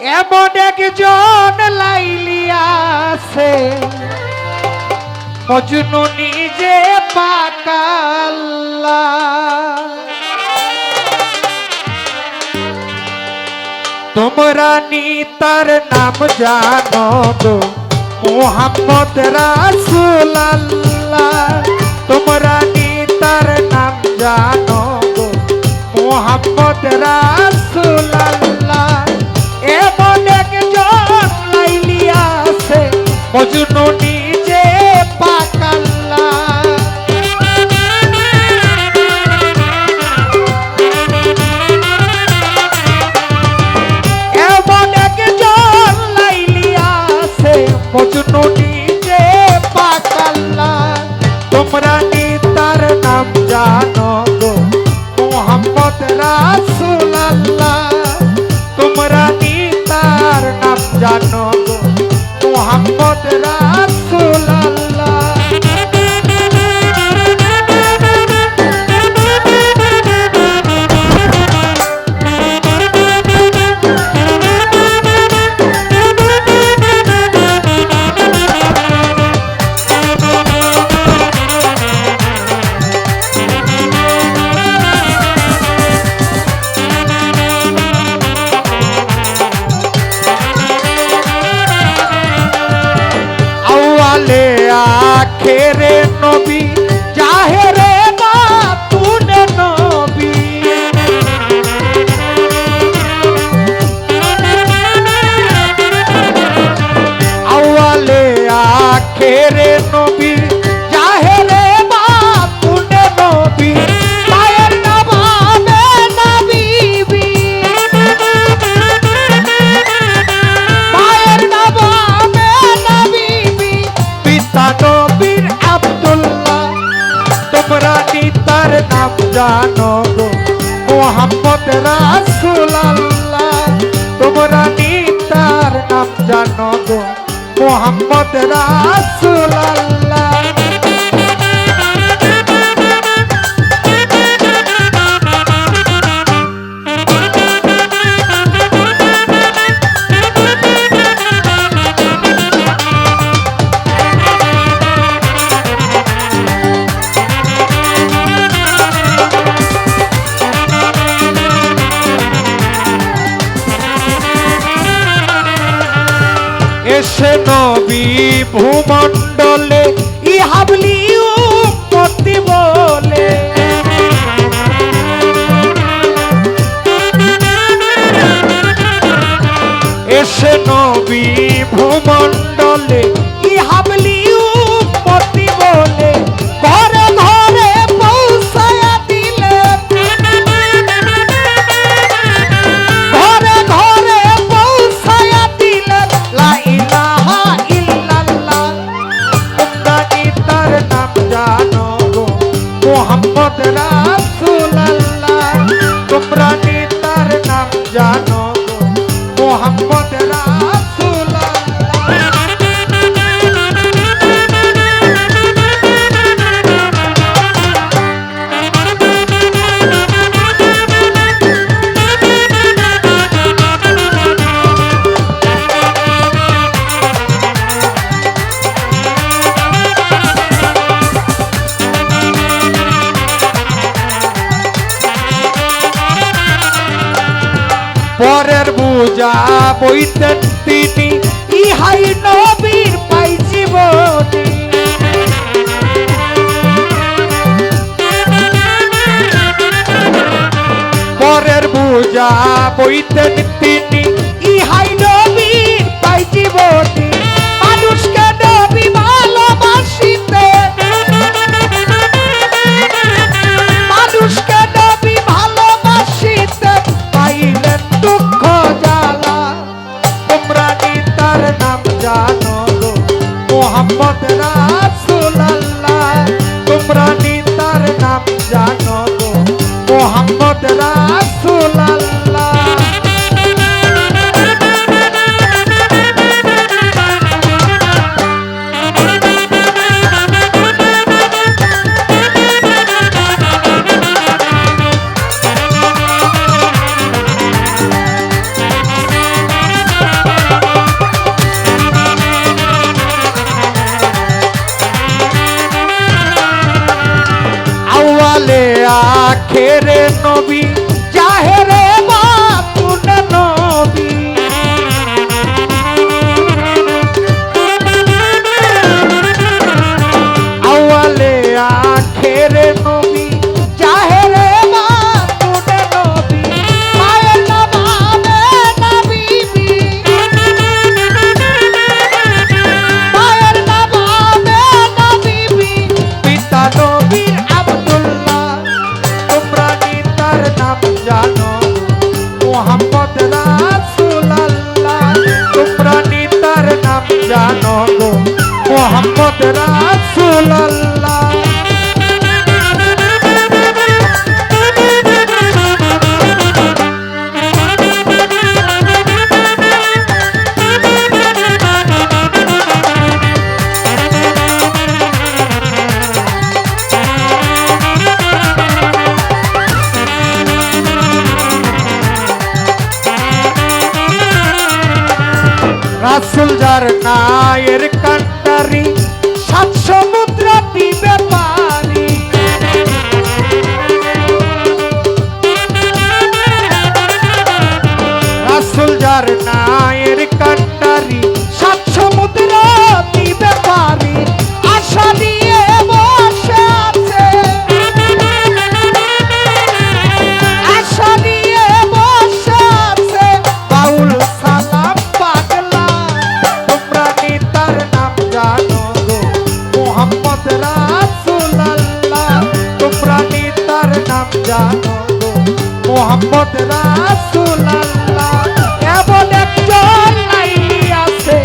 এমন একজন লাইলিয়াছে মজনু নিজে পাকাল্লা তোমরা নি তার নাম জানো গো, মোহাম্মদ রাসুলাল্লাহ। তোমরা নি তার নাম জানো গো, মোহাম্মদ রাসুলাল্লাহ। রাসুলাল্লাহ তোমরা নিতার নাম জানো মোহাম্মদ রাসুলাল্লাহ আখেরে নবী মোহাম্মদ রাসূলুল্লাহ তোমরা নিতার নাম জানো গো। মোহাম্মদ রাসূলুল্লাহ। এসে নবী ভূমণ্ডলে ইহাবলি উম্মতি বলে। এসে নবী ভূমণ্ডলে পরের বুঝা বইতেন তিনি ইহাই নবীর পাই জীবনী। পরের বুঝা বইতেন তিনি ফেরে নবী মোহাম্মদ রাসুল্লাহ রাসুল যার নায়ের কান্টারি সাত জানো গো। মোহাম্মদ রাসুল আল্লাহ এমন একজন নাই আছে।